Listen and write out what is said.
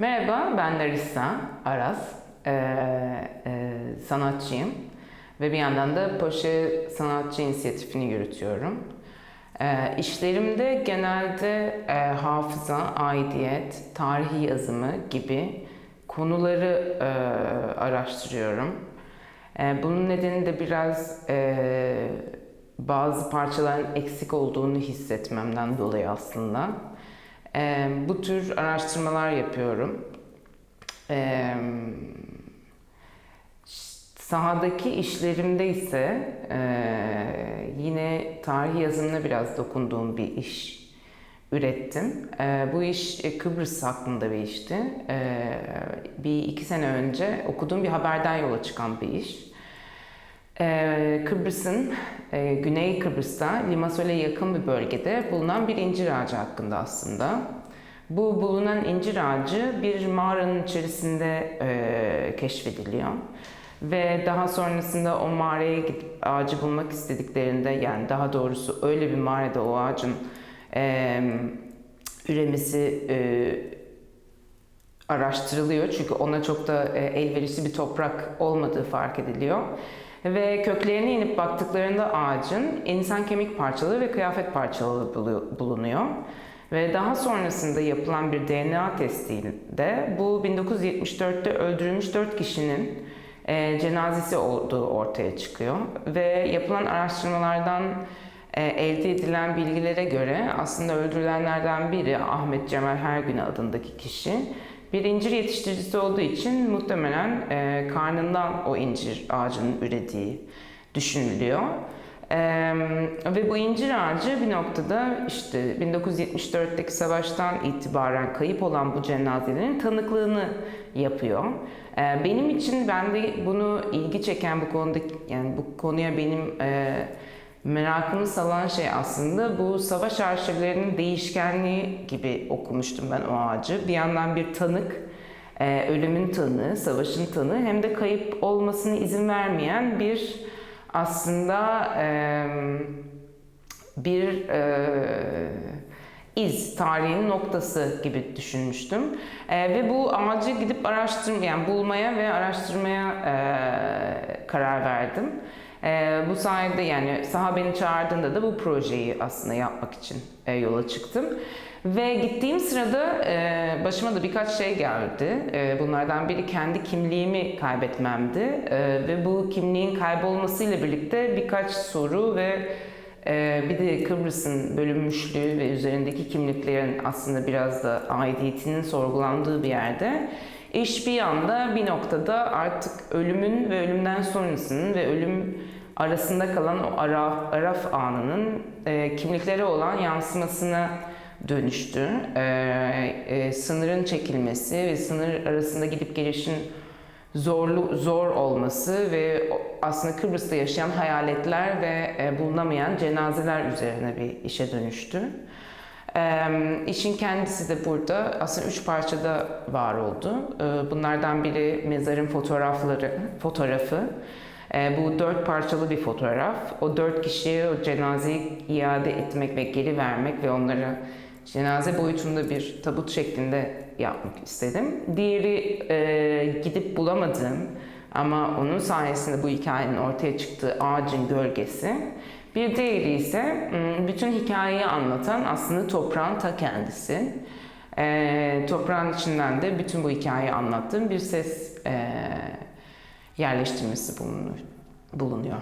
Merhaba, ben Larissa Aras. Ee, e, sanatçıyım ve bir yandan da Poşe Sanatçı İnisiyatifini yürütüyorum. Ee, işlerimde genelde e, hafıza, aidiyet, tarihi yazımı gibi konuları e, araştırıyorum. E, bunun nedeni de biraz e, bazı parçaların eksik olduğunu hissetmemden dolayı aslında. E, bu tür araştırmalar yapıyorum. E, sahadaki işlerimde ise e, yine tarihi yazımına biraz dokunduğum bir iş ürettim. E, bu iş e, Kıbrıs hakkında bir işti. E, bir iki sene önce okuduğum bir haberden yola çıkan bir iş. Ee, Kıbrıs'ın, e, Güney Kıbrıs'ta Limassol'e yakın bir bölgede bulunan bir incir ağacı hakkında aslında. Bu bulunan incir ağacı bir mağaranın içerisinde e, keşfediliyor. Ve daha sonrasında o mağaraya gidip ağacı bulmak istediklerinde yani daha doğrusu öyle bir mağarada o ağacın e, üremesi e, araştırılıyor. Çünkü ona çok da e, elverişli bir toprak olmadığı fark ediliyor. Ve köklerine inip baktıklarında ağacın insan kemik parçaları ve kıyafet parçaları bulunuyor. Ve daha sonrasında yapılan bir DNA testiyle bu 1974'te öldürülmüş 4 kişinin e, cenazesi olduğu ortaya çıkıyor. Ve yapılan araştırmalardan e, elde edilen bilgilere göre aslında öldürülenlerden biri Ahmet Cemal Hergün adındaki kişi bir incir yetiştiricisi olduğu için muhtemelen e, karnından o incir ağacının ürediği düşünülüyor. E, ve bu incir ağacı bir noktada işte 1974'teki savaştan itibaren kayıp olan bu cenazelerin tanıklığını yapıyor. E, benim için ben de bunu ilgi çeken bu konuda yani bu konuya benim e, merakımı salan şey aslında bu savaş arşivlerinin değişkenliği gibi okumuştum ben o ağacı. Bir yandan bir tanık, e, ölümün tanığı, savaşın tanığı hem de kayıp olmasına izin vermeyen bir aslında e, bir e, iz, tarihin noktası gibi düşünmüştüm. E, ve bu ağacı gidip araştırmaya, yani bulmaya ve araştırmaya e, karar verdim. E, bu sayede yani saha beni çağırdığında da bu projeyi aslında yapmak için e, yola çıktım. Ve gittiğim sırada e, başıma da birkaç şey geldi. E, bunlardan biri kendi kimliğimi kaybetmemdi. E, ve bu kimliğin kaybolmasıyla birlikte birkaç soru ve e, bir de Kıbrıs'ın bölünmüşlüğü ve üzerindeki kimliklerin aslında biraz da aidiyetinin sorgulandığı bir yerde İş bir anda bir noktada artık ölümün ve ölümden sonrasının ve ölüm arasında kalan o ara, araf anının e, kimliklere olan yansımasına dönüştü. E, e, sınırın çekilmesi ve sınır arasında gidip gelişin zorlu zor olması ve aslında Kıbrıs'ta yaşayan hayaletler ve e, bulunamayan cenazeler üzerine bir işe dönüştü. E, işin kendisi de burada aslında üç parçada var oldu. E, bunlardan biri mezarın fotoğrafları, fotoğrafı. E, bu dört parçalı bir fotoğraf. O dört kişiye o cenazeyi iade etmek ve geri vermek ve onları cenaze boyutunda bir tabut şeklinde yapmak istedim. Diğeri e, gidip bulamadığım ama onun sayesinde bu hikayenin ortaya çıktığı ağacın gölgesi. Bir diğeri ise bütün hikayeyi anlatan aslında toprağın ta kendisi. E, toprağın içinden de bütün bu hikayeyi anlattığım bir ses e, yerleştirmesi bulunuyor. bulunuyor.